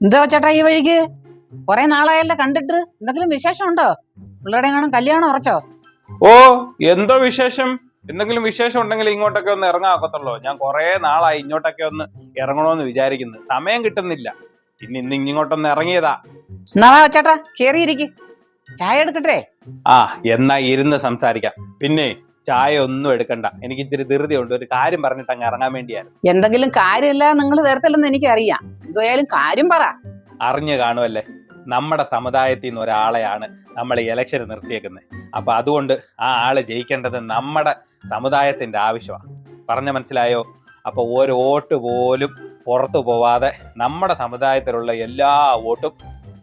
എന്താ ചേട്ടാ ഈ വഴിക്ക്? കുറെ നാളായല്ലോ കണ്ടിട്ട്. എന്തെങ്കിലും വിശേഷം ഉണ്ടോ പിള്ളേടെ കാണും കല്യാണം ഉറച്ചോ? ഓ എന്തോ വിശേഷം? എന്തെങ്കിലും വിശേഷം ഉണ്ടെങ്കിൽ ഇങ്ങോട്ടൊക്കെ ഒന്ന് ഇറങ്ങാക്കത്തുള്ളൂ ഞാൻ കുറെ നാളായി ഇങ്ങോട്ടൊക്കെ ഒന്ന് ഇറങ്ങണമെന്ന് വിചാരിക്കുന്നു. സമയം കിട്ടുന്നില്ല. ഇനി ഇന്ന് ഇങ്ങോട്ടൊന്ന് ഇറങ്ങിയതാ. എന്നാ വാ ചേട്ടാ കേറിയിരിക്ക്. ചായ എടുക്കട്ടെ? ആ എന്നാ ഇരുന്ന് സംസാരിക്കാം. പിന്നെ ചായ ഒന്നും എടുക്കണ്ട. എനിക്ക് ഇച്ചിരി ധൃതിയുണ്ട്. ഒരു കാര്യം പറഞ്ഞിട്ട് അങ്ങ് ഇറങ്ങാൻ വേണ്ടിയാണ് എന്തെങ്കിലും കാര്യമില്ല. നിങ്ങൾ വരത്തില്ലെന്ന് എനിക്കറിയാം. എന്തായാലും കാര്യം പറ. അറിഞ്ഞു കാണുമല്ലേ നമ്മുടെ സമുദായത്തിൽ നിന്ന് ഒരാളെയാണ് നമ്മൾ ഇലക്ഷൻ നിർത്തിയേക്കുന്നത് അപ്പൊ അതുകൊണ്ട് ആ ആൾ ജയിക്കേണ്ടത് നമ്മുടെ സമുദായത്തിന്റെ ആവശ്യമാണ്. പറഞ്ഞ മനസ്സിലായോ? അപ്പൊ ഒരു വോട്ട് പോലും പുറത്തു പോവാതെ നമ്മുടെ സമുദായത്തിലുള്ള എല്ലാ വോട്ടും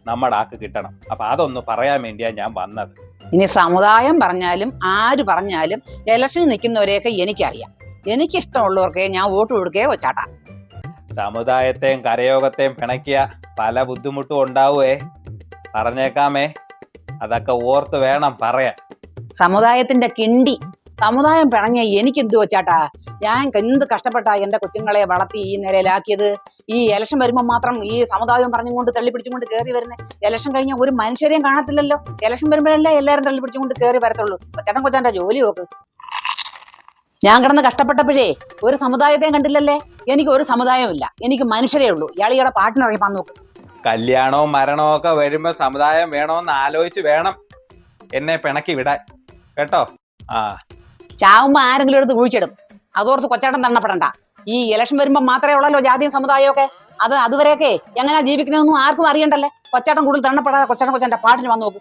നമ്മുടെ ആക്ക് കിട്ടണം. അപ്പൊ അതൊന്ന് പറയാൻ വേണ്ടിയാണ് ഞാൻ വന്നത്. ഇനി സമുദായം പറഞ്ഞാലും ആര് പറഞ്ഞാലും ഇലക്ഷന് നിൽക്കുന്നവരെയൊക്കെ എനിക്കറിയാം. എനിക്കിഷ്ടമുള്ളവർക്ക് ഞാൻ വോട്ട് കൊടുക്കേ കൊച്ചാട്ടാ സമുദായത്തെയും കരയോഗത്തെയും പിണക്കിയ പല ബുദ്ധിമുട്ടും ഉണ്ടാവുമേ പറഞ്ഞേക്കാമേ. അതൊക്കെ ഓർത്ത് വേണം പറയാൻ. സമുദായത്തിന്റെ കിണ്ടി. സമുദായം പിണങ്ങിയ എനിക്ക് എന്ത് വെച്ചാട്ടാ? ഞാൻ എന്ത് കഷ്ടപ്പെട്ടാ എന്റെ കൊച്ചുങ്ങളെ വളർത്തി ഈ നിലയിലാക്കിയത്? ഈ ഇലക്ഷൻ വരുമ്പോൾ മാത്രം ഈ സമുദായം പറഞ്ഞുകൊണ്ട് തള്ളിപ്പിടിച്ചുകൊണ്ട് കയറി വരുന്നത് ഇലക്ഷൻ കഴിഞ്ഞാൽ ഒരു മനുഷ്യരെയും കാണത്തില്ലല്ലോ. ഇലക്ഷൻ വരുമ്പോഴല്ലേ എല്ലാവരും തള്ളിപ്പിടിച്ചുകൊണ്ട് കയറി വരത്തുള്ളൂ. ചേട്ടൻ കൊച്ചാന്റെ ജോലി നോക്ക്. ഞാൻ കിടന്ന് കഷ്ടപ്പെട്ടപ്പോഴേ ഒരു സമുദായത്തെയും കണ്ടില്ലല്ലേ? എനിക്ക് ഒരു സമുദായവും ഇല്ല എനിക്ക് മനുഷ്യരേ ഉള്ളൂ. ഇയാളിയുടെ പാട്ടിനിറങ്ങിപ്പാൻ നോക്ക്. കല്യാണവും മരണവും ഒക്കെ വരുമ്പോ സമുദായം വേണോന്ന് ആലോചിച്ച് വേണം. എന്നെ പിണക്കി വിടാൻ. കേട്ടോ? ആ. ചാവുമ്പോ ആരെങ്കിലും എടുത്ത് കുഴിച്ചിടും. അതോർത്ത് കൊച്ചാട്ടം തണ്ണപ്പെടണ്ട ഈ ഇലക്ഷൻ വരുമ്പോ മാത്രമേ ഉള്ളല്ലോ ജാതിയും സമുദായവും ഒക്കെ. അത് അതുവരെയൊക്കെ എങ്ങനെയാ ജീവിക്കുന്നതെന്നും ആർക്കും അറിയണ്ടല്ലേ? കൊച്ചാട്ടം കൂടുതൽ തണ്ണപ്പെടാതെ കൊച്ചാട്ടം കൊച്ചാട്ട പാട്ടിന് വന്നു നോക്ക്.